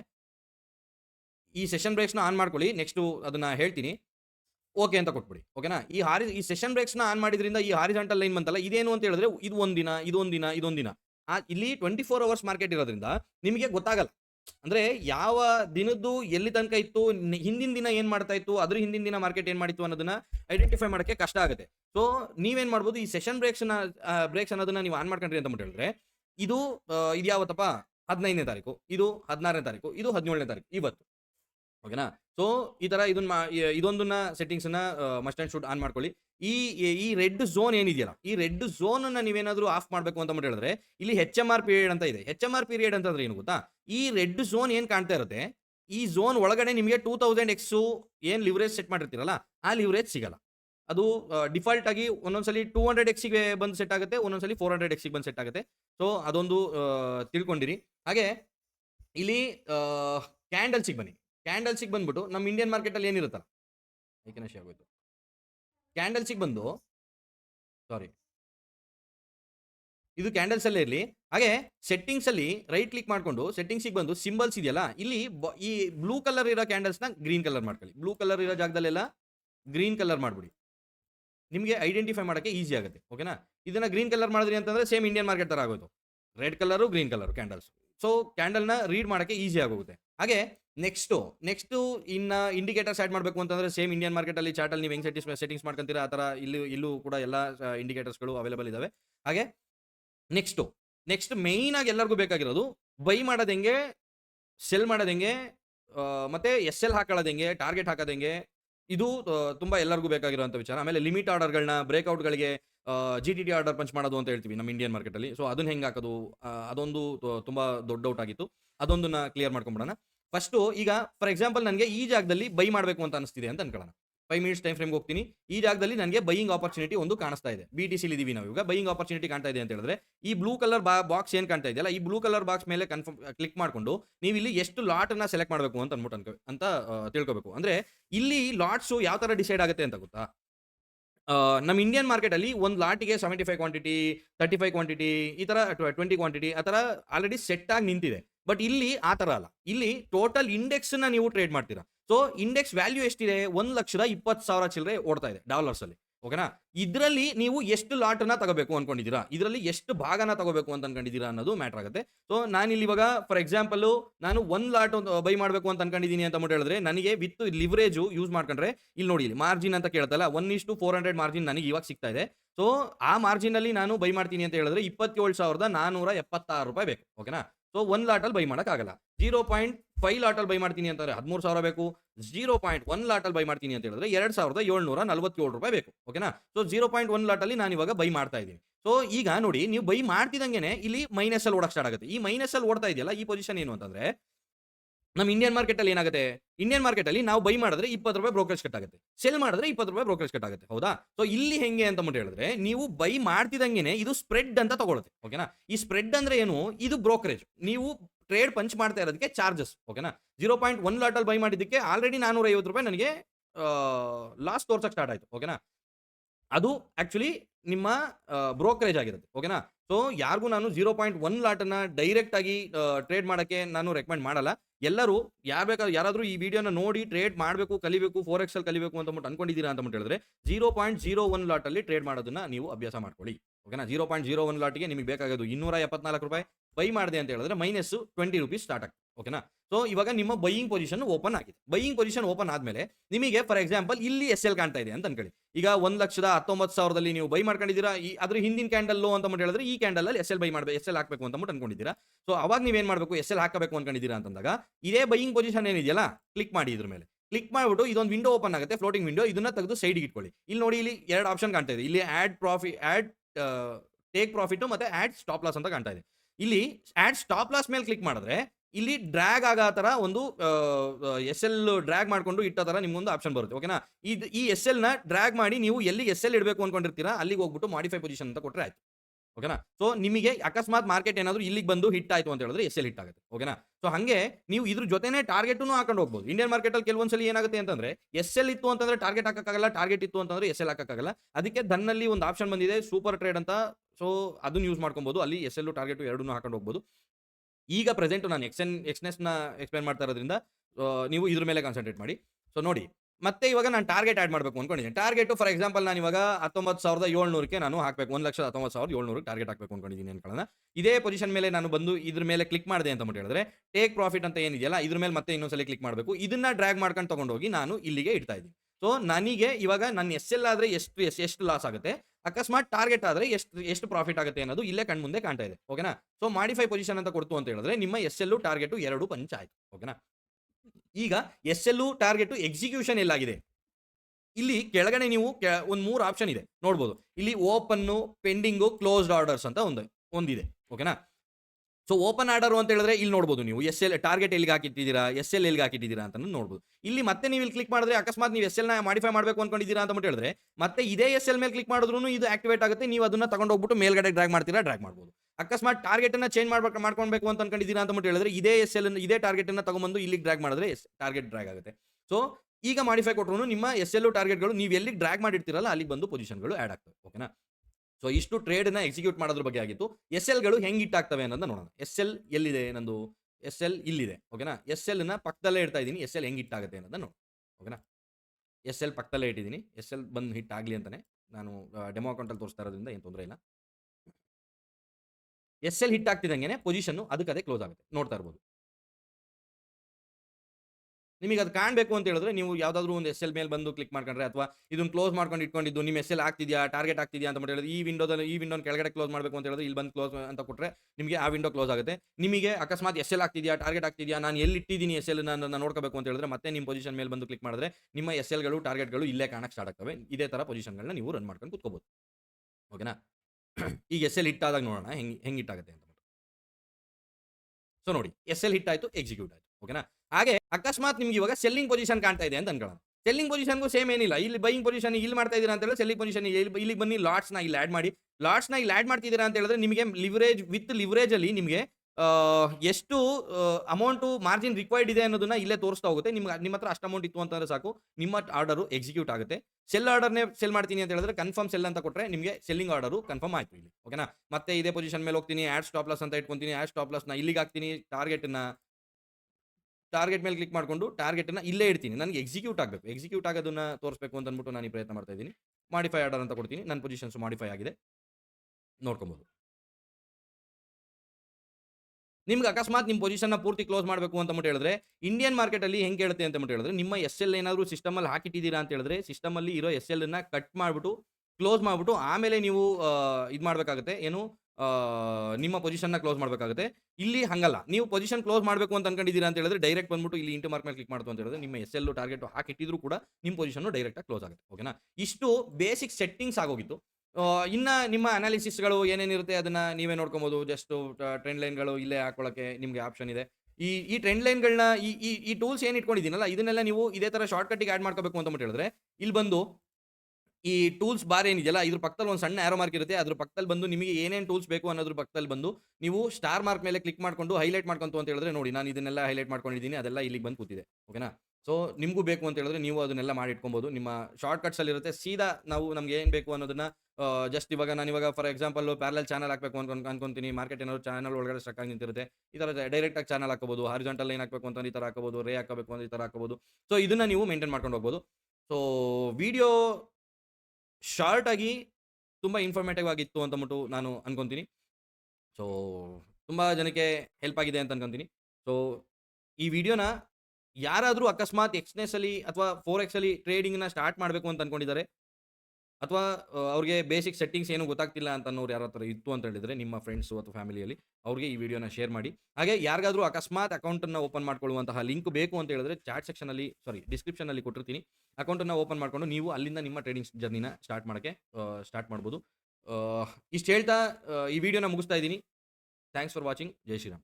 ಈ ಸೆಷನ್ ಬ್ರೇಕ್ಸ್ನ ಆನ್ ಮಾಡ್ಕೊಳ್ಳಿ. ನೆಕ್ಸ್ಟು ಅದನ್ನು ಹೇಳ್ತೀನಿ. ಓಕೆ ಅಂತ ಕೊಟ್ಬಿಡಿ, ಓಕೆನಾ? ಈ ಹಾರಿ, ಈ ಸೆಷನ್ ಬ್ರೇಕ್ಸ್ನ ಆನ್ ಮಾಡಿದ್ರಿಂದ ಈ ಹಾರಿಜಾಂಟಲ್ ಲೈನ್ ಬಂತಲ್ಲ, ಇದೇನು ಅಂತ ಹೇಳಿದ್ರೆ ಇದು ಒಂದಿನ ಇದೊಂದಿನ ಇದೊಂದಿನ ಇಲ್ಲಿ ಟ್ವೆಂಟಿ ಫೋರ್ ಅವರ್ಸ್ ಮಾರ್ಕೆಟ್ ಇರೋದ್ರಿಂದ ನಿಮಗೆ ಗೊತ್ತಾಗಲ್ಲ. ಅಂದ್ರೆ ಯಾವ ದಿನದ್ದು ಎಲ್ಲಿ ತನಕ ಇತ್ತು ಹಿಂದಿನ ದಿನ ಏನ್ ಮಾಡ್ತಾ ಇತ್ತು, ಅದ್ರ ಹಿಂದಿನ ದಿನ ಮಾರ್ಕೆಟ್ ಏನ್ ಮಾಡಿತ್ತು ಅನ್ನೋದನ್ನ ಐಡೆಂಟಿಫೈ ಮಾಡೋಕ್ಕೆ ಕಷ್ಟ ಆಗುತ್ತೆ. ಸೊ ನೀವೇನ್ ಮಾಡ್ಬೋದು, ಈ ಸೆಷನ್ ಬ್ರೇಕ್ಸ್ ಬ್ರೇಕ್ಸ್ ಅನ್ನೋದನ್ನ ನೀವು ಆನ್ ಮಾಡ್ಕೊಂಡ್ರಿ ಅಂತ ಹೇಳಿದ್ರೆ, ಇದು ಇದು ಯಾವತ್ತಪ್ಪ ಹದಿನೈದನೇ ತಾರೀಕು, ಇದು ಹದಿನಾರನೇ ತಾರೀಕು, ಇದು ಹದಿನೇಳನೇ ತಾರೀಕು, ಇವತ್ತು. ಓಕೆನಾ? ಸೊ ಈ ತರ ಇದನ್ನ ಇದೊಂದನ್ನ ಸೆಟ್ಟಿಂಗ್ಸ್ ಅನ್ನ ಮಸ್ಟ್ ಅಂಡ್ ಶುಡ್ ಆನ್ ಮಾಡ್ಕೊಳ್ಳಿ. ಈ ಈ ರೆಡ್ ಝೋನ್ ಏನಿದೆಯಲ್ಲ, ಈ ರೆಡ್ ಝೋನ್ ಅನ್ನ ನೀವೇನಾದ್ರೂ ಆಫ್ ಮಾಡಬೇಕು ಅಂತ ಹೇಳಿದ್ರೆ ಇಲ್ಲಿ ಹೆಚ್ ಎಂ ಆರ್ ಪೀರಿಯಡ್ ಅಂತ ಇದೆ. ಹೆಚ್ ಎಂ ಆರ್ ಪೀರಿಯಡ್ ಅಂತಂದ್ರೆ ಏನು ಗೊತ್ತಾ? ಈ ರೆಡ್ ಝೋನ್ ಏನ್ ಕಾಣ್ತಾ ಇರುತ್ತೆ? ಈ ಝೋನ್ ಒಳಗಡೆ ನಿಮಗೆ ಟೂ ತೌಸಂಡ್ ಎಕ್ಸು ಏನು ಲಿವರೇಜ್ ಸೆಟ್ ಮಾಡಿರ್ತೀರಲ್ಲ, ಆ ಲಿವರೇಜ್ ಸಿಗಲ್ಲ. ಅದು ಡಿಫಾಲ್ಟ್ ಆಗಿ ಒಂದೊಂದ್ಸಲಿ ಟೂ ಹಂಡ್ರೆಡ್ ಎಕ್ಸಿಗೆ ಬಂದು ಸೆಟ್ ಆಗುತ್ತೆ, ಒಂದೊಂದ್ಸಲಿ ಫೋರ್ ಹಂಡ್ರೆಡ್ ಎಕ್ಸಿಗೆ ಬಂದು ಸೆಟ್ ಆಗುತ್ತೆ. ಸೊ ಅದೊಂದು ತಿಳ್ಕೊಂಡಿರಿ. ಹಾಗೆ, ಇಲ್ಲಿ ಕ್ಯಾಂಡಲ್ಸಿಗೆ ಬನ್ನಿ. ಕ್ಯಾಂಡಲ್ಸಿಗೆ ಬಂದ್ಬಿಟ್ಟು ನಮ್ಮ ಇಂಡಿಯನ್ ಮಾರ್ಕೆಟಲ್ಲಿ ಏನಿರುತ್ತಲ್ಲ? ಐಕನಶಿ ಆಗೋಯ್ತು. ಕ್ಯಾಂಡಲ್ಸಿಗೆ ಬಂದು ಸಾರಿ ಇದು ಕ್ಯಾಂಡಲ್ಸ್ ಅಲ್ಲೇ ಇರಲಿ. ಹಾಗೆ ಸೆಟ್ಟಿಂಗ್ಸ್ ಅಲ್ಲಿ ರೈಟ್ ಕ್ಲಿಕ್ ಮಾಡ್ಕೊಂಡು ಸೆಟ್ಟಿಂಗ್ಸಿಗೆ ಬಂದು ಸಿಂಬಲ್ಸ್ ಇದೆಯಲ್ಲ, ಇಲ್ಲಿ ಈ ಬ್ಲೂ ಕಲರ್ ಇರೋ ಕ್ಯಾಂಡಲ್ಸ್ನ ಗ್ರೀನ್ ಕಲರ್ ಮಾಡ್ಕೊಳ್ಳಿ. ಬ್ಲೂ ಕಲರ್ ಇರೋ ಜಾಗದಲ್ಲೆಲ್ಲ ಗ್ರೀನ್ ಕಲರ್ ಮಾಡ್ಬಿಡಿ. ನಿಮಗೆ ಐಡೆಂಟಿಫೈ ಮಾಡೋಕ್ಕೆ ಈಸಿ ಆಗುತ್ತೆ ಓಕೆನಾ ಇದನ್ನ ಗ್ರೀನ್ ಕಲರ್ ಮಾಡಿದ್ರಿ ಅಂತಂದ್ರೆ ಸೇಮ್ ಇಂಡಿಯನ್ ಮಾರ್ಕೆಟ್ ತರ ಆಗೋದು red colour green colour candles so ಕ್ಯಾಂಡಲ್ನ read ಮಾಡೋಕ್ಕೆ ಈಸಿ ಆಗೋಗುತ್ತೆ. ಹಾಗೆ ನೆಕ್ಸ್ಟು ನೆಕ್ಸ್ಟು ಇನ್ನು ಇಂಡಿಕೇಟರ್ಸ್ ಆ್ಯಡ್ ಮಾಡಬೇಕು ಅಂತಂದ್ರೆ ಸೇಮ್ ಇಂಡಿಯನ್ ಮಾರ್ಕೆಟಲ್ಲಿ ಚಾರ್ಟಲ್ಲಿ ನೀವು ಹೆಂಗೆ ಸೆಟ್ಟಿಂಗ್ಸ್ ಸೆಟ್ಟಿಂಗ್ಸ್ ಮಾಡ್ಕೊಂತೀರಾ, ಆ ಥರ ಇಲ್ಲಿ, ಇಲ್ಲೂ ಕೂಡ ಎಲ್ಲ ಇಂಡಿಕೇಟರ್ಸ್ಗಳು ಅವೈಲೇಬಲ್ ಇದ್ದಾವೆ ಹಾಗೆ ನೆಕ್ಸ್ಟು ನೆಕ್ಸ್ಟ್ ಆಗಿ ಎಲ್ಲರಿಗೂ ಬೇಕಾಗಿರೋದು ಬೈ ಮಾಡೋದು ಹೆಂಗೆ ಸೆಲ್ ಮಾಡೋದು ಹೆಂಗೆ ಮತ್ತು ಎಸ್ ಎಲ್ ಹಾಕೊಳ್ಳೋದು ಹೆಂಗೆ ಟಾರ್ಗೆಟ್ ಹಾಕೋದು ಹೆಂಗೆ, ಇದು ತುಂಬಾ ಎಲ್ಲರಿಗೂ ಬೇಕಾಗಿರುವಂಥ ವಿಚಾರ. ಆಮೇಲೆ ಲಿಮಿಟ್ ಆರ್ಡರ್ಗಳನ್ನ ಬ್ರೇಕ್ಔಟ್ಗಳಿಗೆ G T D order punch ಮಾಡೋದು ಅಂತ ಹೇಳ್ತೀವಿ ನಮ್ಮ ಇಂಡಿಯನ್ ಮಾರ್ಕೆಟಲ್ಲಿ ಸೊ ಅದನ್ನ ಹೆಂಗೆ ಹಾಕೋದು? ಅದೊಂದು ತುಂಬ ದೊಡ್ಡ ಔಟ್ ಆಗಿತ್ತು. ಅದೊಂದನ್ನ ಕ್ಲಿಯರ್ ಮಾಡ್ಕೊಂಬಿಡೋಣ ಫಸ್ಟು ಈಗ ಫಾರ್ ಎಕ್ಸಾಂಪಲ್ ನನಗೆ ಈ ಜಾಗದಲ್ಲಿ ಬೈ ಮಾಡಬೇಕು ಅಂತ ಅನಿಸ್ತಿದೆ ಅಂತ ಅನ್ಕೊಳ್ಳೋಣ. ಫೈವ್ ಮಿನಿಟ್ಸ್ ಟೈಮ್ ಫ್ರೇಮ್ಗೆ ಹೋಗ್ತೀನಿ. ಈ ಜಾಗದಲ್ಲಿ ನನಗೆ ಬೈಯಿಂಗ್ ಆಪರ್ಚುನಿಟಿ ಒಂದು ಕಾಣಿಸ್ತಾ ಇದೆ. ಬಿ ಟಿ ಸಿಲಿ ಇದೀವಿ ನಾವು ಈಗ ಬೈಯಿಂಗ್ ಆಪರ್ಚುನಿಟಿ ಕಾಣ್ತಾ ಇದೆ ಅಂತ ಹೇಳಿದ್ರೆ, ಈ ಬ್ಲೂ ಕಲರ್ ಬಾ ಬಾಕ್ಸ್ ಏನು ಕಾಣ್ತಾ ಇದೆಯಲ್ಲ, ಈ ಬ್ಲೂ ಕಲರ್ ಬಾಕ್ಸ್ ಮೇಲೆ ಕನ್ಫರ್ಮ್ ಕ್ಲಿಕ್ ಮಾಡಿಕೊಂಡು ನೀವು ಇಲ್ಲಿ ಎಷ್ಟು ಲಾಟ್ ಅನ್ನ ಸೆಲೆಕ್ಟ್ ಮಾಡಬೇಕು ಅಂತ ಅನ್ಬಿಟ್ಟು ಅಂತ ತಿಳ್ಕೊಬೇಕು. ಅಂದ್ರೆ ಇಲ್ಲಿ ಲಾಟ್ಸು ಯಾವ ತರ ಡಿಸೈಡ್ ಆಗುತ್ತೆ ಅಂತ ಗೊತ್ತಾ? ನಮ್ಮ ಇಂಡಿಯನ್ ಮಾರ್ಕೆಟಲ್ಲಿ ಒಂದು ಲಾಟಿಗೆ seventy five quantity thirty five quantity ಈ ಥರ ಟ್ವೆಂಟಿ ಕ್ವಾಂಟಿಟಿ ಆ ಥರ ಆಲ್ರೆಡಿ ಸೆಟ್ ಆಗಿ ನಿಂತಿದೆ. ಬಟ್ ಇಲ್ಲಿ ಆ ಥರ ಅಲ್ಲ. ಇಲ್ಲಿ ಟೋಟಲ್ ಇಂಡೆಕ್ಸ್ನ ನೀವು ಟ್ರೇಡ್ ಮಾಡ್ತೀರಾ. ಸೊ ಇಂಡೆಕ್ಸ್ ವ್ಯಾಲ್ಯೂ ಎಷ್ಟಿದೆ? ಒಂದು ಲಕ್ಷದ ಇಪ್ಪತ್ತು ಸಾವಿರ ಚಿಲ್ಲರೆ ಓಡ್ತಾ ಇದೆ ಡಾಲರ್ಸ್ ಅಲ್ಲಿ. ಓಕೆನಾ? ಇದರಲ್ಲಿ ನೀವು ಎಷ್ಟು ಲಾಟನ್ನ ತಗೋಬೇಕು ಅನ್ಕೊಂಡಿದ್ದೀರಾ? ಇದರಲ್ಲಿ ಎಷ್ಟು ಭಾಗನ ತಗೋಬೇಕು ಅಂತ ಅನ್ಕೊಂಡಿದ್ದೀರಾ ಅನ್ನೋದು ಮ್ಯಾಟರ್ ಆಗುತ್ತೆ. ಸೊ ನಾನು ಇಲ್ಲಿ ಇವಾಗ ಫಾರ್ ಎಕ್ಸಾಂಪಲ್ ನಾನು ಒಂದು ಲಾಟ್ ಬೈ ಮಾಡಬೇಕು ಅಂತ ಅನ್ಕೊಂಡಿದ್ದೀನಿ ಅಂತ ಹೇಳಿದ್ರೆ, ನನಗೆ ವಿತ್ ಲಿವರೇಜು ಯೂಸ್ ಮಾಡ್ಕೊಂಡ್ರೆ ಇಲ್ಲಿ ನೋಡಿ ಇಲ್ಲಿ ಮಾರ್ಜಿನ್ ಅಂತ ಕೇಳ್ತಲ್ಲ ಒನ್ ಇಷ್ಟು ಫೋರ್ ಹಂಡ್ರೆಡ್ ಮಾರ್ಜಿನ್ ನನಗೆ ಇವಾಗ ಸಿಗ್ತಾ ಇದೆ. ಸೊ ಆ ಮಾರ್ಜಿನ್ ಅಲ್ಲಿ ನಾನು ಬೈ ಮಾಡ್ತೀನಿ ಅಂತ ಹೇಳಿದ್ರೆ, ಇಪ್ಪತ್ತೇಳು ಸಾವಿರದ ನಾನೂರ ಎಪ್ಪತ್ತಾರು ರೂಪಾಯಿ ಬೇಕು, ಓಕೆನಾ? ಸೊ ಒಂದು ಲಾಟಲ್ಲಿ ಬೈ ಮಾಡೋಕ್ಕಾಗಲ್ಲ. ಜೀರೋ ಪಾಯಿಂಟ್ ಫೈವ್ ಲಾಟಲ್ಲಿ ಬೈ ಮಾಡ್ತೀನಿ ಅಂತಂದ್ರೆ ಹದಿಮೂರು ಸಾವಿರ ಬೇಕು, ಜೀರೋ ಪಾಯಿಂಟ್ ಒನ್ ಲಾಟಲ್ಲಿ ಬೈ ಮಾಡ್ತೀನಿ ಅಂತ ಹೇಳಿದ್ರೆ ಎರಡು ಸಾವಿರದ ಏಳ್ನೂರ ನಲ್ವತ್ತೇಳು ರೂಪಾಯಿ ಬೇಕು ಓಕೆನಾ ಸೊ ಜೀರೋ ಪಾಯಿಂಟ್ ಒನ್ ಲಾಟಲ್ಲಿ ನಾನು ಇವಾಗ ಬೈ ಮಾಡ್ತಾ ಇದ್ದೀನಿ. ಸೊ ಈಗ ನೋಡಿ, ನೀವು ಬೈ ಮಾಡ್ತಿದಂಗೆ ಇಲ್ಲಿ ಮೈನಸ್ ಅಲ್ಲಿ ಓಡಕ್ ಸ್ಟಾರ್ಟ್ ಆಗುತ್ತೆ. ಈ ಮೈನಸ್ ಅಲ್ಲಿ ಓಡ್ತಾ ಇದೆಯಲ್ಲ, ಈ ಪೊಸಿಷನ್ ಏನು ಅಂತಂದ್ರೆ ನಮ್ಮ ಇಂಡಿಯನ್ ಮಾರ್ಕೆಟ್ ಅಲ್ಲಿ ಏನಾಗುತ್ತೆ? ಇಂಡಿಯನ್ ಮಾರ್ಕೆಟ್ ಅಲ್ಲಿ ನಾವು ಬೈ ಮಾಡಿದ್ರೆ ಇಪ್ಪತ್ತು ರೂಪಾಯಿ ಬ್ರೋಕರೇಜ್ ಕಟ್ ಆಗುತ್ತೆ. ಸೆಲ್ ಮಾಡಿದ್ರೆ ಇಪ್ಪತ್ತು ರೂಪಾಯಿ ಬ್ರೋಕರೇಜ್ ಕಟ್ ಆಗುತ್ತೆ, ಹೌದಾ? ಸೊ ಇಲ್ಲಿ ಹೆಂಗೆ ಅಂತ ಹೇಳಿದ್ರೆ, ನೀವು ಬೈ ಮಾಡ್ತಿದಂಗೆನೆ ಇದು ಸ್ಪ್ರೆಡ್ ಅಂತ ತಗೊಳುತ್ತೆ ಓಕೆನಾ ಈ ಸ್ಪ್ರೆಡ್ ಅಂದ್ರೆ ಏನು? ಇದು ಬ್ರೋಕರೇಜ್ ನೀವು ಟ್ರೇಡ್ ಪಂಚ್ ಮಾಡ್ತಾ ಇರೋದಕ್ಕೆ ಚಾರ್ಜಸ್ ಓಕೆನಾ ಜೀರೋ ಪಾಯಿಂಟ್ ಒನ್ ಲಾಟಲ್ಲಿ ಬೈ ಮಾಡಿದ್ದಕ್ಕೆ ಆಲ್ರೆಡಿ ನಾನೂರ ಐವತ್ತು ರೂಪಾಯಿ ನನಗೆ ಲಾಸ್ ತೋರ್ಸಕ್ಕೆ ಸ್ಟಾರ್ಟ್ ಆಯ್ತು ಓಕೆನಾ ಅದು ಆಕ್ಚುಲಿ ನಿಮ್ಮ ಬ್ರೋಕರೇಜ್ ಆಗಿರುತ್ತೆ. ಓಕೆನಾ ಸೊ ಯಾರಿಗೂ ನಾನು ಜೀರೋ ಪಾಯಿಂಟ್ ಒನ್ ಲಾಟನ್ನ ಡೈರೆಕ್ಟ್ ಆಗಿ ಟ್ರೇಡ್ ಮಾಡೋಕ್ಕೆ ನಾನು ರೆಕಮೆಂಡ್ ಮಾಡಲ್ಲ. ಎಲ್ಲರೂ ಯಾರು ಬೇಕಾದ್ರೂ, ಯಾರಾದರೂ ಈ ವಿಡಿಯೋನ ನೋಡಿ ಟ್ರೇಡ್ ಮಾಡಬೇಕು, ಕಲಿಬೇಕು ಫೋರ್ ಎಕ್ಸಲ್ ಕಲಿಬೇಕು ಅಂತ ಅಂದ್ಬಿಟ್ಟು ಅನ್ಕೊಂಡಿದ್ದೀರಾ ಅಂತ ಹೇಳಿದ್ರೆ ಜೀರೋ ಪಾಯಿಂಟ್ ಜೀರೋ ಒನ್ ಲಾಟಲ್ಲಿ ಟ್ರೇಡ್ ಮಾಡೋದನ್ನ ನೀವು ಅಭ್ಯಾಸ ಮಾಡ್ಕೊಳ್ಳಿ. ಓಕೆನಾ ಜೀರೋ ಪಾಯಿಂಟ್ ಜೀರೋ ಒನ್ ಲಾಟಿಗೆ ನಿಮಗೆ ಬೇಕಾಗೋದು ಇನ್ನೂರ ಎಪ್ಪತ್ನಾಲ್ಕು ರೂಪಾಯಿ. ಬೈ ಮಾಡಿದೆ ಅಂತ ಹೇಳಿದ್ರೆ ಮೈನಸ್ ಟ್ವೆಂಟಿ ರುಪೀಸ್ ಸ್ಟಾರ್ಟ್ ಆಗ್ತದೆ ಓಕೆನಾ ಸೊ ಇವಾಗ ನಿಮ್ಮ ಬೈಯಿಂಗ್ ಪೊಸಿಷನ್ ಓಪನ್ ಆಗಿದೆ. ಬೈಯಿಂಗ್ ಪೊಸಿಷನ್ ಓಪನ್ ಆದಮೇಲೆ ನಿಮಗೆ ಫಾರ್ ಎಕ್ಸಾಂಪಲ್ ಇಲ್ಲಿ ಎಸ್ ಎಲ್ ಕಾಣ್ತಾ ಇದೆ ಅಂತ ಅನ್ಕೊಳ್ಳಿ. ಈಗ ಒಂದು ಲಕ್ಷದ ಹತ್ತೊಂಬತ್ತು ಸಾವಿರದಲ್ಲಿ ನೀವು ಬೈ ಮಾಡ್ಕೊಂಡಿದ್ದೀರಾ? ಈ ಅದ್ರ ಹಿಂದಿನ ಕ್ಯಾಂಡಲ್ಲು ಅಂತ ಅಂದ್ಬಿಟ್ಟು ಹೇಳಿದ್ರೆ ಈ ಕ್ಯಾಂಡಲಲ್ಲಿ ಎಸ್ ಎಲ್ ಬೈ ಮಾಡಬೇಕು ಎಸ್ ಎಲ್ ಹಾಕಬೇಕು ಅಂತ ಅನ್ಕೊಂಡಿದ್ದೀರಾ? ಸೊ ಅವಾಗ ನೀವೇನು ಮಾಡಬೇಕು? ಎಸ್ ಎಲ್ ಹಾಕಬೇಕು ಅನ್ಕೊಂಡಿದ್ದೀರಾ ಅಂತಂದಾಗ ಇದೇ ಬೈಯಿಂಗ್ ಪೊಸಿಷನ್ ಏನಿದೆಯಲ್ಲ ಕ್ಲಿಕ್ ಮಾಡಿ ಇದ್ರ ಮೇಲೆ. ಕ್ಲಿಕ್ ಮಾಡಿಬಿಟ್ಟು ಇದೊಂದು ವಿಂಡೋ ಓಪನ್ ಆಗುತ್ತೆ ಫ್ಲೋಟಿಂಗ್ ವಿಂಡೋ ಇದನ್ನ ತೆಗೆದು ಸೈಡ್ಗೆ ಇಟ್ಕೊಳ್ಳಿ. ಇಲ್ಲಿ ನೋಡಿ, ಇಲ್ಲಿ ಎರಡು ಆಪ್ಷನ್ ಕಾಣ್ತಾ ಇದೆ. ಇಲ್ಲಿ add profit add take profit ಮತ್ತೆ ಆಡ್ ಸ್ಟಾಪ್ ಲಾಸ್ ಅಂತ ಕಾಣ್ತಾ ಇದೆ. ಇಲ್ಲಿ ಆಡ್ ಸ್ಟಾಪ್ ಲಾಸ್ ಮೇಲೆ ಕ್ಲಿಕ್ ಮಾಡಿದ್ರೆ ಇಲ್ಲಿ ಡ್ರ್ಯಾಗ್ ಆಗೋ ಥರ ಒಂದು ಎಸ್ ಎಲ್ ಡ್ರ್ಯಾಗ್ ಮಾಡಿಕೊಂಡು ಇಟ್ಟ ಥರ ನಿಮ್ಮೊಂದು ಆಪ್ಷನ್ ಬರುತ್ತೆ ಓಕೆನಾ ಇದು, ಈ ಎಸ್ ಎಲ್ನ ಡ್ರ್ಯಾಗ್ ಮಾಡಿ ನೀವು ಎಲ್ಲಿ ಎಸ್ ಎಲ್ ಇಡಬೇಕು ಅನ್ಕೊಂಡಿರ್ತೀರಾ, ಅಲ್ಲಿಗೆ ಹೋಗ್ಬಿಟ್ಟು ಮಾಡಿಫೈ ಪೊಸಿಷನ್ ಅಂತ ಕೊಟ್ಟರೆ ಆಯ್ತು ಓಕೆನಾ ಸೊ ನಿಮಗೆ ಅಕಸ್ಮಾತ್ ಮಾರ್ಕೆಟ್ ಏನಾದರೂ ಇಲ್ಲಿಗೆ ಬಂದು ಹಿಟ್ ಆಯಿತು ಅಂತ ಹೇಳಿದ್ರೆ ಎಸ್ ಎಲ್ ಹಿಟ್ ಆಗುತ್ತೆ ಓಕೆನಾ ಸೊ ಹಾಗೆ ನೀವು ಇದ್ರ ಜೊತೆನೇ ಟಾರ್ಗೆಟ್ನು ಹಾಕೊಂಡು ಹೋಗ್ಬೋದು. ಇಂಡಿಯನ್ ಮಾರ್ಕೆಟಲ್ಲಿ ಕೆಲವೊಂದ್ಸಲಿ ಏನಾಗುತ್ತೆ ಅಂತಂದ್ರೆ ಎಸ್ ಎಲ್ ಇತ್ತು ಅಂತಂದ್ರೆ ಟಾರ್ಗೆಟ್ ಹಾಕೋಕ್ಕಾಗಲ್ಲ ಟಾರ್ಗೆಟ್ ಇತ್ತು ಅಂತಂದ್ರೆ ಎಸ್ ಎಲ್ ಹಾಕೋಕ್ಕಾಗಲ್ಲ. ಅದಕ್ಕೆ ಧನ್ನಲ್ಲಿ ಒಂದು ಆಪ್ಷನ್ ಬಂದಿದೆ ಸೂಪರ್ ಟ್ರೇಡ್ ಅಂತ. ಸೊ ಅದನ್ನ ಯೂಸ್ ಮಾಡ್ಕೊಬೋದು. ಅಲ್ಲಿ ಎಸ್ ಎಲ್ ಟಾರ್ಗೆಟ್ ಎರಡನ್ನೂ ಹಾಕೊಂಡು ಹೋಗ್ಬೋದು. ಈಗ ಪ್ರೆಸೆಂಟ್ ನಾನು ಎಕ್ಸೆನ್, ಎಕ್ಸ್ನೆಸ್ನ ಎಕ್ಸ್ಪ್ಲೇನ್ ಮಾಡ್ತಾ ಇರೋದ್ರಿಂದ ನೀವು ಇದ್ರ ಮೇಲೆ ಕಾನ್ಸಂಟ್ರೇಟ್ ಮಾಡಿ. ಸೊ ನೋಡಿ, ಮತ್ತೆ ಇವಾಗ ನಾನು ಟಾರ್ಗೆಟ್ ಆಡ್ ಮಾಡಬೇಕು ಅನ್ಕೊಂಡಿದ್ದೀನಿ. ಟಾರ್ಗೆಟ್ ಫಾರ್ ಎಕ್ಸಾಂಪಲ್ ನಾನು ಇವಾಗ ಹತ್ತೊಂಬತ್ತು ಸಾವಿರದ ಏಳ್ನೂರಕ್ಕೆ ನಾನು ಹಾಕಬೇಕು, ಒಂದು ಲಕ್ಷದ ಹತ್ತೊಂಬತ್ತು ಸಾವಿರದ ಏಳ್ನೂರು ಟಾರ್ಗೆಟ್ ಹಾಕಬೇಕು ಅನ್ಕೊಂಡಿದ್ದೀನಿ ಅನ್ಕೊಳ್ಳೋಣ ಇದೇ ಪೊಸಿಷನ್ ಮೇಲೆ ನಾನು ಬಂದು ಇದ್ರ ಮೇಲೆ ಕ್ಲಿಕ್ ಮಾಡಿದೆ ಅಂತ ಹೇಳಿದ್ರೆ ಟೇಕ್ ಪ್ರಾಫಿಟ್ ಅಂತ ಏನಿದೆಯಲ್ಲ, ಇದ್ರ ಮೇಲೆ ಮತ್ತೆ ಇನ್ನೊಂದ್ಸಲ ಕ್ಲಿಕ್ ಮಾಡಬೇಕು. ಇದನ್ನ ಡ್ರ್ಯಾಗ್ ಮಾಡ್ಕೊಂಡು ತಗೊಂಡೋಗಿ ನಾನು ಇಲ್ಲಿಗೆ ಇಡ್ತಾ ಇದ್ದೀನಿ. ಸೊ ನನಗೆ ಇವಾಗ ನನ್ನ ಎಸ್ ಎಲ್ ಆದರೆ ಎಷ್ಟು ಎಷ್ಟು ಎಷ್ಟು ಲಾಸ್ ಆಗುತ್ತೆ? ಅಕಸ್ಮಾತ್ ಟಾರ್ಗೆಟ್ ಆದರೆ ಎಷ್ಟು ಎಷ್ಟು ಪ್ರಾಫಿಟ್ ಆಗುತ್ತೆ ಅನ್ನೋದು ಇಲ್ಲೇ ಕಣ್ ಮುಂದೆ ಕಾಣ್ತಾ ಇದೆ. ಓಕೆನಾ? ಸೊ ಮಾಡಿಫೈ ಪೊಸಿಷನ್ ಅಂತ ಕೊಡ್ತು ಅಂತ ಹೇಳಿದ್ರೆ ನಿಮ್ಮ ಎಸ್ ಎಲ್ ಟಾರ್ಗೆಟ್ ಎರಡು ಪಂಚಾಯತ್ ಆಯ್ತು. ಓಕೆನಾ? ಈಗ ಎಸ್ ಎಲ್ ಟಾರ್ಗೆಟ್ ಎಕ್ಸಿಕ್ಯೂಷನ್ ಎಲ್ಲಾಗಿದೆ? ಇಲ್ಲಿ ಕೆಳಗಡೆ ನೀವು ಒಂದು ಮೂರು ಆಪ್ಷನ್ ಇದೆ. ನೋಡ್ಬೋದು. ಇಲ್ಲಿ ಓಪನ್ನು ಪೆಂಡಿಂಗು ಕ್ಲೋಸ್ಡ್ ಆರ್ಡರ್ಸ್ ಅಂತ ಒಂದು, ಒಂದಿದೆ. ಓಕೆನಾ? ಸೊ ಓಪನ್ ಆರ್ಡರ್ ಅಂತ ಹೇಳಿದ್ರೆ ಇಲ್ಲಿ ನೋಡ್ಬೋದು ನೀವು ಎಸ್ ಎಲ್ ಟಾರ್ಗೆಟ್ ಎಲ್ಲಿಗೆ ಹಾಕಿಟ್ಟಿದ್ದೀರಾ ಎಸ್ ಎಲ್ ಎಲ್ಲಿಗೆ ಹಾಕಿಟ್ಟಿದ್ದೀರಾ ಅಂತ ನೋಡ್ಬೋದು. ಇಲ್ಲಿ ಮತ್ತೆ ನೀವು ಇಲ್ಲಿ ಕ್ಲಿಕ್ ಮಾಡಿದ್ರೆ ಅಕಸ್ಮಾತ್ ನೀವು ಎಸ್ ಎಲ್ನ ಮಾಡಿಫೈ ಮಾಡಬೇಕು ಅನ್ಕೊಂಡಿದ್ದೀರಾ ಅಂತ ಹೇಳಿದ್ರೆ ಮತ್ತೆ ಇದೇ ಎಸ್ ಎಲ್ ಮೇಲೆ ಕ್ಲಿಕ್ ಮಾಡಿದ್ರು ಇದು ಆಕ್ಟಿವೇಟ್ ಆಗುತ್ತೆ, ನೀವು ಅದನ್ನ ತಗೊಂಡು ಹೋಗ್ಬಿಟ್ಟು ಮೇಲ್ಗಡೆ ಡ್ರ್ಯಾಗ್ ಮಾಡ್ತೀರಾ ಡ್ರ್ಯಾಗ್ ಮಾಡ್ಬೋದು. ಅಕಸ್ಮಾತ್ ಟಾರ್ಗೆಟ್ ಅನ್ನ ಚೇಂಜ್ ಮಾಡ್ಬೇಕು ಮಾಡ್ಕೊಬೇಕು ಅಂತ ಅನ್ಕೊಂಡಿದ್ದೀರಾ ಅಂತ ಹೇಳಿದ್ರೆ ಇದೇ ಎಸ್ ಎಲ್ ಇದೇ ಟಾರ್ಗೆಟ್ ಅನ್ನ ತಗೊಂಡ್ಬಂದು ಇಲ್ಲಿಗೆ ಡ್ರ್ಯಾಗ್ ಮಾಡಿದ್ರೆ ಟಾರ್ಗೆಟ್ ಡ್ರಾಗ್ ಆಗುತ್ತೆ. ಸೊ ಈಗ ಮಾಡಿಫೈ ಕೊಟ್ಟರು ನಿಮ್ಮ ಎಸ್ ಎಲ್ ಟಾರ್ಗೆಟ್ಗಳು ನೀವು ಎಲ್ಲಿಗೆ ಡ್ರ್ಯಾಗ್ ಮಾಡಿರ್ತೀರಲ್ಲ ಅಲ್ಲಿಗೆ ಬಂದು ಪೊಸಿಷನ್ಗಳು ಆಡ್ ಆಗ್ತವೆ ಓಕೆನಾ ಸೊ ಇಷ್ಟು ಟ್ರೇಡ್ನ ಎಕ್ಸಿಕ್ಯೂಟ್ ಮಾಡೋದ್ರ ಬಗ್ಗೆ ಆಗಿತ್ತು. ಎಸ್ ಎಲ್ಗಳು ಹೆಂಗೆ ಇಟ್ಟಾಗ್ತವೆ ಅನ್ನೋದನ್ನ ನೋಡೋಣ. ಎಸ್ ಎಲ್ ಎಲ್ಲಿದೆ ನಂದು? ಎಸ್ ಎಲ್ ಇಲ್ಲಿದೆ ಓಕೆನಾ ಎಸ್ ಎಲ್ನ ಪಕ್ಕದಲ್ಲೇ ಇಡ್ತಾ ಇದ್ದೀನಿ. ಎಸ್ ಎಲ್ ಹೆಂಗೆ ಇಟ್ಟಾಗುತ್ತೆ ಅನ್ನೋದನ್ನ ನೋಡಿ ಓಕೆನಾ ಎಸ್ ಎಲ್ ಪಕ್ಕದಲ್ಲೇ ಇಟ್ಟಿದ್ದೀನಿ. ಎಸ್ ಎಲ್ ಬಂದು ಹಿಟ್ ಆಗಲಿ ಅಂತಾನೆ ನಾನು ಡೆಮೋ ಅಕೌಂಟಲ್ಲಿ ತೋರಿಸ್ತಾ ಇರೋದ್ರಿಂದ ಏನು ತೊಂದರೆ ಇಲ್ಲ. ಎಸ್ ಎಲ್ ಹಿಟ್ ಆಗ್ತಿದ್ದಂಗೆ ಪೊಸಿಷನ್ ಅದಕ್ಕೆ ಅದೇ ಕ್ಲೋಸ್ ಆಗುತ್ತೆ. ನೋಡ್ತಾ ಇರ್ಬೋದು. ನಿಮಗೆ ಅದು ಕಾಣಬೇಕು ಅಂತ ಹೇಳಿದ್ರೆ ನೀವು ಯಾವುದಾದ್ರೂ ಒಂದು ಎಸ್ ಎಲ್ ಮೇಲೆ ಬಂದು ಕ್ಲಿಕ್ ಮಾಡ್ಕೊಂಡ್ರೆ ಅಥವಾ ಇದನ್ನು ಕ್ಲೋಸ್ ಮಾಡ್ಕೊಂಡು ಇಟ್ಕೊಂಡಿದ್ದು ನಿಮ್ಮ ಎಸ್ ಎಲ್ ಆಗ್ತಿದೆಯಾ ಟಾರ್ಗೆಟ್ ಆಗ್ತಿದೆಯಾ ಅಂತ ಹೇಳಿದ್ರೆ ಈ ವಿಂಡೋದಲ್ಲಿ ಈ ವಿಂಡೋನ ಕೆಳಗಡೆ ಕ್ಲೋಸ್ ಮಾಡಬೇಕು ಅಂತ ಹೇಳಿದ್ರೆ ಇಲ್ಲಿ ಬಂದು ಕ್ಲೋಸ್ ಅಂತ ಕೊಟ್ಟರೆ ನಿಮಗೆ ಆ ವಿಂಡೋ ಕ್ಲೋಸ್ ಆಗುತ್ತೆ. ನಿಮಗೆ ಅಕಸ್ಮಾತ್ ಎಸ್ ಎಲ್ ಆಗ್ತಿದೆಯಾ ಟಾರ್ಗೆಟ್ ಆಗ್ತಿದೆಯಾ, ನಾನು ಎಲ್ಲಿ ಇಟ್ಟಿದ್ದೀನಿ ಎಸ್ ಎಲ್ ನಾನು ನೋಡ್ಕೋಬೇಕು ಅಂತ ಹೇಳಿದ್ರೆ ಮತ್ತೆ ನಿಮ್ಮ ಪೊಸಿಷನ್ ಮೇಲೆ ಬಂದು ಕ್ಲಿಕ್ ಮಾಡಿದ್ರೆ ನಿಮ್ಮ ಎಸ್ ಎಲ್ಗಳು ಟಾರ್ಗೆಟ್ಗಳು ಇಲ್ಲೇ ಕಾಣಕ್ಕೆ ಸ್ಟಾರ್ಟ್ ಆಗ್ತವೆ. ಇದೇ ಥರ ಪೊಸಿಷನ್ಗಳನ್ನ ನೀವು ರನ್ ಮಾಡ್ಕೊಂಡು ಕೂತ್ಕೋಬೋದು. ಓಕೆನಾ? ಈಗ ಎಸ್ ಎಲ್ ಹಿಟ್ ಆದಾಗ ನೋಡೋಣ, ಹೆಂಗೆ ಹೆಂಗೆ ಹಿಟ್ಟಾಗುತ್ತೆ ಅಂತ ಸೊ ನೋಡಿ ಎಸ್ ಎಲ್ ಹಿಟ್ ಆಯಿತು ಎಕ್ಸಿಕ್ಯೂಟ್ ಆಯಿತು. ಓಕೆನಾ? ಹಾಗೆ ಅಕಸ್ಮಾತ್ ನಿಮ್ಗೆ ಇವಾಗ ಸೆಲ್ಲಿಂಗ್ ಪೊಸಿಷನ್ ಕಾಣ್ತಾ ಇದೆ ಅಂತ ಅನ್ಕೊಳ್ಳೋಣ. ಸೆಲ್ಲಿಂಗ್ ಪೊಸಿಷನ್ಗೂ ಸೇಮ್ ಏನಿಲ್ಲ. ಇಲ್ಲಿ ಬೈಯಿಂಗ್ ಪೊಸಿಷನ್ ಇಲ್ಲಿ ಮಾಡ್ತಾ ಇದ್ದೀರಾ ಅಂತ ಹೇಳಿದ್ರೆ ಸೆಲ್ಲಿಂಗ್ ಪೊಸಿಷನ್ ಇಲ್ಲಿ ಬನ್ನಿ ನ ಇಲ್ಲಿ ಆ್ಯಡ್ ಮಾಡಿ. ಲಾಟ್ಸ್ನ ಇಲ್ಲಿ ಆ್ಯಡ್ ಮಾಡ್ತಿದ್ದೀರಾ ಅಂತ ಹೇಳಿದ್ರೆ ನಿಮಗೆ ಲಿವರೇಜ್ ವಿತ್ ಲಿವರೇಜಲ್ಲಿ ನಿಮಗೆ ಆ, ಎಷ್ಟು ಅಮೌಂಟು ಮಾರ್ಜಿನ್ ರಿಕ್ವೈರ್ಡ್ ಇದೆ ಅನ್ನೋದನ್ನ ಇಲ್ಲೇ ತೋರಿಸ್ತಾ ಹೋಗುತ್ತೆ. ನಿಮ್ಗೆ ನಿಮ್ಮ ಹತ್ರ ಅಷ್ಟು ಅಮೌಂಟ್ ಇತ್ತು ಅಂತಂದ್ರೆ ಸಾಕು. ನಿಮ್ಮ ಆರ್ಡರು ಎಕ್ಸಿಕ್ಯೂಟ್ ಆಗುತ್ತೆ. ಸೆಲ್ ಆರ್ಡರ್ನೇ ಸೆಲ್ ಮಾಡ್ತೀನಿ ಅಂತ ಹೇಳಿದ್ರೆ ಕನ್ಫರ್ಮ್ ಸೆಲ್ ಅಂತ ಕೊಟ್ಟರೆ ನಿಮಗೆ ಸೆಲ್ಲಿಂಗ್ ಆರ್ಡರು ಕನ್ಫರ್ಮ್ ಆಯ್ತು ಇಲ್ಲಿ. ಓಕೆನಾ? ಮತ್ತೆ ಇದೇ ಪೊಸಿಷನ್ ಮೇಲೆ ಹೋಗ್ತೀನಿ ಆ್ಯಡ್ ಸ್ಟಾಪ್ ಲಾಸ್ ಅಂತ ಇಟ್ಕೊಂತೀನಿ ಆ್ಯಡ್ ಸ್ಟಾಪ್ ಲಾಸ್ನ ಇಲ್ಲಿಗೆ ಹಾಕ್ತೀನಿ ಟಾರ್ಗೆಟ್ನ ಟಾರ್ಗೆಟ್ ಮೇಲೆ ಕ್ಲಿಕ್ ಮಾಡಿಕೊಂಡು ಟಾರ್ಗೆಟನ್ನ ಇಲ್ಲೇ ಇಡ್ತೀನಿ. ನನಗೆ ಎಕ್ಸಿಕ್ಯೂಟ್ ಆಗಬೇಕು. ಎಕ್ಸಿಕ್ಯೂಟ್ ಆಗೋದನ್ನ ತೋರಿಸಬೇಕು ಅಂತ ಅಂದ್ಬಿಟ್ಟು ನಾನು ಈ ಪ್ರಯತ್ನ ಮಾಡ್ತಾ ಇದ್ದೀನಿ. ಮಾಡಿಫೈ ಆರ್ಡರ್ ಅಂತ ಕೊಡ್ತೀನಿ. ನನ್ನ ಪೊಸಿಷನ್ಸ್ ಮಾಡಿಫೈ ಆಗಿದೆ. ನೋಡ್ಕೊಬೋದು. ನಿಮ್ಗೆ ಅಕಸ್ಮಾತ್ ನಿಮ್ಮ ಪೊಸಿಷನ್ನ ಪೂರ್ತಿ ಕ್ಲೋಸ್ ಮಾಡಬೇಕು ಅಂತ ಹೇಳಿದ್ರೆ ಇಂಡಿಯನ್ ಮಾರ್ಕೆಟಲ್ಲಿ ಹೆಂಗೆ ಹೇಳುತ್ತೆ ಅಂತ ಹೇಳಿದ್ರೆ, ನಿಮ್ಮ ಎಸ್ ಎಲ್ ಏನಾದರೂ ಸಿಸ್ಟಮಲ್ಲಿ ಹಾಕಿಟ್ಟಿದ್ದೀರಾ ಅಂತ ಹೇಳಿದ್ರೆ ಸಿಸ್ಟಮಲ್ಲಿ ಇರೋ ಎಸ್ ಎಲ್ ಅನ್ನ ಕಟ್ ಮಾಡಿಬಿಟ್ಟು ಕ್ಲೋಸ್ ಮಾಡಿಬಿಟ್ಟು ಆಮೇಲೆ ನೀವು ಇದು ಮಾಡಬೇಕಾಗುತ್ತೆ. ಏನು ನಿಮ್ಮ ಪೊಸಿಷನ್ನ ಕ್ಲೋಸ್ ಮಾಡಬೇಕಾಗುತ್ತೆ. ಇಲ್ಲಿ ಹಂಗಲ್ಲ. ನೀವು ಪೊಸಿಷನ್ ಕ್ಲೋಸ್ ಮಾಡಬೇಕು ಅಂತ ಅನ್ಕೊಂಡಿದ್ದೀರಾ ಅಂತ ಹೇಳಿದ್ರೆ ಡೈರೆಕ್ಟ್ ಬಂದ್ಬಿಟ್ಟು ಇಲ್ಲಿ ಇಂಟು ಮಾರ್ಕ್ ಮೇಲೆ ಕ್ಲಿಕ್ ಮಾಡ್ತು ಅಂತ ಹೇಳಿದ್ರೆ ನಿಮ್ಮ ಎಸ್ ಎಲ್ ಟಾರ್ಗೆಟ್ ಹಾಕಿಟ್ಟಿದ್ರು ಕೂಡ ನಿಮ್ಮ ಪೊಸಿಷನ್ ಡೈರೆಕ್ಟಾಗಿ ಕ್ಲೋಸ್ ಆಗುತ್ತೆ. ಓಕೆನಾ? ಇಷ್ಟು ಬೇಸಿಕ್ ಸೆಟ್ಟಿಂಗ್ಸ್ ಆಗೋಗಿತ್ತು. ಇನ್ನ ನಿಮ್ಮ ಅನಾಲಿಸಿಸ್ಗಳು ಏನೇನಿರುತ್ತೆ ಅದನ್ನ ನೀವೇ ನೋಡ್ಕೊಬೋದು. ಜಸ್ಟ್ ಟ್ರೆಂಡ್ ಲೈನ್ಗಳು ಇಲ್ಲೇ ಹಾಕೊಳ್ಳೋಕೆ ನಿಮಗೆ ಆಪ್ಷನ್ ಇದೆ. ಈ ಈ ಟ್ರೆಂಡ್ ಲೈನ್ಗಳನ್ನ ಈ ಈ ಈ ಟೂಲ್ಸ್ ಏನು ಇಟ್ಕೊಂಡಿದ್ದೀನಲ್ಲ, ಇದನ್ನೆಲ್ಲ ನೀವು ಇದೇ ಥರ ಶಾರ್ಟ್ಕಟ್ಟಿಗೆ ಆ್ಯಡ್ ಮಾಡ್ಕೋಬೇಕು ಅಂತ ಹೇಳಿದ್ರೆ, ಇಲ್ಲಿ ಬಂದು ಈ ಟೂಲ್ಸ್ ಬಾರ್ ಏನಿದೆಯಲ್ಲ, ಇದ್ರ ಪಕ್ಕದಲ್ಲಿ ಒಂದು ಸಣ್ಣ ಆರೋ ಮಾರ್ಕ್ ಇರುತ್ತೆ, ಅದ್ರ ಪಕ್ಕದಲ್ಲಿ ಬಂದು ನಿಮಗೆ ಏನೇನು ಟೂಲ್ಸ್ ಬೇಕು ಅನ್ನೋದ್ರ ಪಕ್ಕದಲ್ಲಿ ಬಂದು ನೀವು ಸ್ಟಾರ್ ಮಾರ್ಕ್ ಮೇಲೆ ಕ್ಲಿಕ್ ಮಾಡ್ಕೊಂಡು ಹೈಲೈಟ್ ಮಾಡ್ಕೊಂತು ಅಂತ ಹೇಳಿದ್ರೆ ನೋಡಿ, ನಾನು ಇದನ್ನೆಲ್ಲ ಹೈಲೈಟ್ ಮಾಡ್ಕೊಂಡಿದ್ದೀನಿ, ಅದೆಲ್ಲ ಇಲ್ಲಿಗೆ ಬಂದು ಕೂತಿದೆ ಓಕೆನಾ ಸೊ ನಿಮಗೂ ಬೇಕು ಅಂತ ಹೇಳಿದ್ರೆ ನೀವು ಅದನ್ನೆಲ್ಲ ಮಾಡಿ ಇಟ್ಕೊಬೋದು. ನಿಮ್ಮ ಶಾರ್ಟ್ ಕಟ್ಸ್ ಅಲ್ಲಿ ಇರುತ್ತೆ, ಸೀದಾ ನಾವು ನಮ್ಗೆ ಏನು ಬೇಕು ಅನ್ನೋದನ್ನ ಜಸ್ಟ್ ಇವಾಗ ನಾನು ಇವಾಗ ಫಾರ್ ಎಕ್ಸಾಂಪಲ್ ಪ್ಯಾರಲ್ ಚಾನಲ್ ಹಾಕಬೇಕು ಅಂತ ಅನ್ಕೊಂತೀನಿ ಮಾರ್ಕೆಟ್ ಏನಾದ್ರು ಚಾನಲ್ ಒಳಗಡೆ ಸ್ಟಕ್ ಆಗಿ ನಿಂತಿರುತ್ತೆ, ಈ ಥರ ಡೈರೆಕ್ಟ್ ಆಗಿ ಚಾನಲ್ ಹಾಕಬಹುದು ಹಾರಿಜಾಂಟಲ್ ಏನು ಹಾಕಬೇಕು ಅಂತ ಈ ಥರ ಹಾಕಬಹುದು ರೇ ಹಾಕಬೇಕು ಅಂತ ಈ ಥರ ಹಾಕಬಹುದು ಸೊ ಇದನ್ನ ನೀವು ಮೇಂಟೈನ್ ಮಾಡ್ಕೊಂಡು ಹೋಗ್ಬೋದು. ಸೊ ವಿಡಿಯೋ ಶಾರ್ಟ್ ಆಗಿ ತುಂಬ ಇನ್ಫಾರ್ಮೇಟಿವ್ ಆಗಿತ್ತು ಅಂತ ಅಂದ್ಬಿಟ್ಟು ನಾನು ಅನ್ಕೊಂತೀನಿ. ಸೊ ತುಂಬ ಜನಕ್ಕೆ ಹೆಲ್ಪ್ ಆಗಿದೆ ಅಂತ ಅನ್ಕೊಂತೀನಿ. ಸೊ ಈ ವಿಡಿಯೋನ ಯಾರಾದರೂ ಅಕಸ್ಮಾತ್ ಎಕ್ಸ್ನೆಸ್ ಅಲ್ಲಿ ಅಥವಾ ಫೋರ್ ಎಕ್ಸಲ್ಲಿ ಟ್ರೇಡಿಂಗ್ನ ಸ್ಟಾರ್ಟ್ ಮಾಡಬೇಕು ಅಂತ ಅನ್ಕೊಂಡಿದ್ದಾರೆ ಅಥವಾ ಅವ್ರಿಗೆ ಬೇಸಿಕ್ ಸೆಟ್ಟಿಂಗ್ಸ್ ಏನು ಗೊತ್ತಾಗ್ತಿಲ್ಲ ಅಂತ ಅನ್ನೋರು ಯಾರ ಹತ್ರ ಇತ್ತು ಅಂತ ಹೇಳಿದ್ರೆ ನಿಮ್ಮ ಫ್ರೆಂಡ್ಸು ಅಥವಾ ಫ್ಯಾಮಿಲಿಯಲ್ಲಿ, ಅವ್ರಿಗೆ ಈ ವಿಡಿಯೋನ ಶೇರ್ ಮಾಡಿ. ಹಾಗೆ ಯಾರಿಗಾದರೂ ಅಕಸ್ಮಾತ್ ಅಕೌಂಟನ್ನು ಓಪನ್ ಮಾಡ್ಕೊಳ್ಳುವಂತಹ ಲಿಂಕ್ ಬೇಕು ಅಂತ ಹೇಳಿದ್ರೆ ಚಾಟ್ ಸೆಕ್ಷನಲ್ಲಿ, ಸಾರಿ, ಡಿಸ್ಕ್ರಿಪ್ಷನಲ್ಲಿ ಕೊಟ್ಟಿರ್ತೀನಿ. ಅಕೌಂಟನ್ನು ಓಪನ್ ಮಾಡ್ಕೊಂಡು ನೀವು ಅಲ್ಲಿಂದ ನಿಮ್ಮ ಟ್ರೇಡಿಂಗ್ ಜರ್ನಿನ ಸ್ಟಾರ್ಟ್ ಮಾಡೋಕ್ಕೆ ಸ್ಟಾರ್ಟ್ ಮಾಡ್ಬೋದು. ಇಷ್ಟು ಹೇಳ್ತಾ ಈ ವಿಡಿಯೋನ ಮುಗಿಸ್ತಾ ಇದ್ದೀನಿ. Thanks for watching. Jai Shriram.